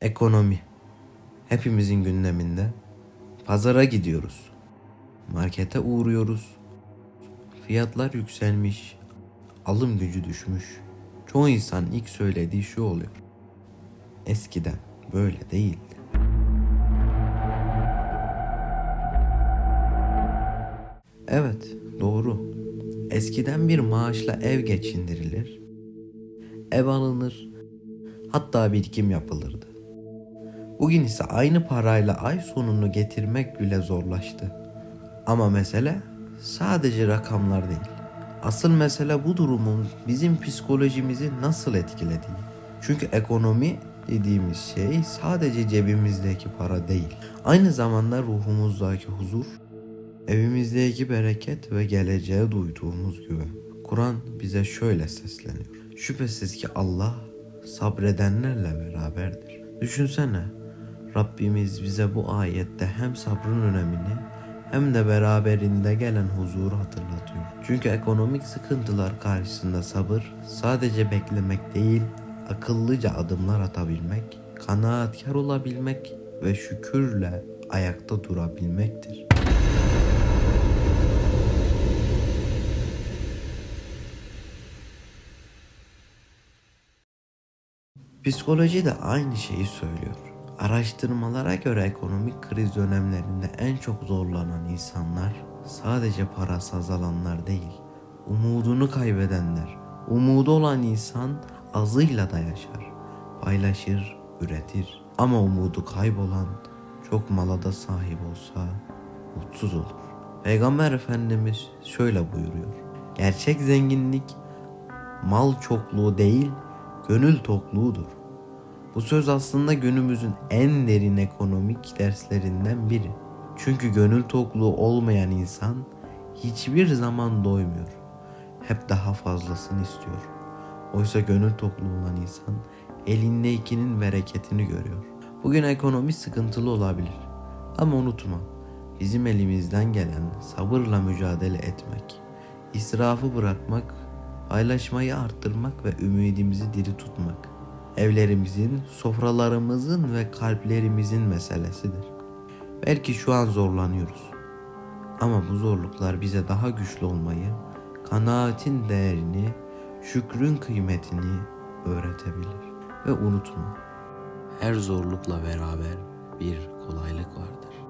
Ekonomi. Hepimizin gündeminde. Pazara gidiyoruz. Markete uğruyoruz. Fiyatlar yükselmiş. Alım gücü düşmüş. Çoğu insan ilk söylediği şu oluyor. Eskiden böyle değildi. Evet, doğru. Eskiden bir maaşla ev geçindirilir. Ev alınır. Hatta birikim yapılırdı. Bugün ise aynı parayla ay sonunu getirmek bile zorlaştı. Ama mesele sadece rakamlar değil. Asıl mesele bu durumun bizim psikolojimizi nasıl etkilediği. Çünkü ekonomi dediğimiz şey sadece cebimizdeki para değil. Aynı zamanda ruhumuzdaki huzur, evimizdeki bereket ve geleceğe duyduğumuz güven. Kur'an bize şöyle sesleniyor. Şüphesiz ki Allah sabredenlerle beraberdir. Düşünsene Rabbimiz bize bu ayette hem sabrın önemini hem de beraberinde gelen huzuru hatırlatıyor. Çünkü ekonomik sıkıntılar karşısında sabır sadece beklemek değil, akıllıca adımlar atabilmek, kanaatkar olabilmek ve şükürle ayakta durabilmektir. Psikoloji de aynı şeyi söylüyor. Araştırmalara göre ekonomik kriz dönemlerinde en çok zorlanan insanlar sadece parası azalanlar değil, umudunu kaybedenler. Umudu olan insan azıyla da yaşar, paylaşır, üretir. Ama umudu kaybolan çok mala da sahip olsa mutsuz olur. Peygamber Efendimiz şöyle buyuruyor. Gerçek zenginlik mal çokluğu değil, gönül tokluğudur. Bu söz aslında günümüzün en derin ekonomik derslerinden biri. Çünkü gönül tokluğu olmayan insan hiçbir zaman doymuyor. Hep daha fazlasını istiyor. Oysa gönül tokluğu olan insan elindekinin bereketini görüyor. Bugün ekonomi sıkıntılı olabilir. Ama unutma, bizim elimizden gelen sabırla mücadele etmek, israfı bırakmak, paylaşmayı arttırmak ve ümidimizi diri tutmak evlerimizin, sofralarımızın ve kalplerimizin meselesidir. Belki şu an zorlanıyoruz. Ama bu zorluklar bize daha güçlü olmayı, kanaatin değerini, şükrün kıymetini öğretebilir. Ve unutma, her zorlukla beraber bir kolaylık vardır.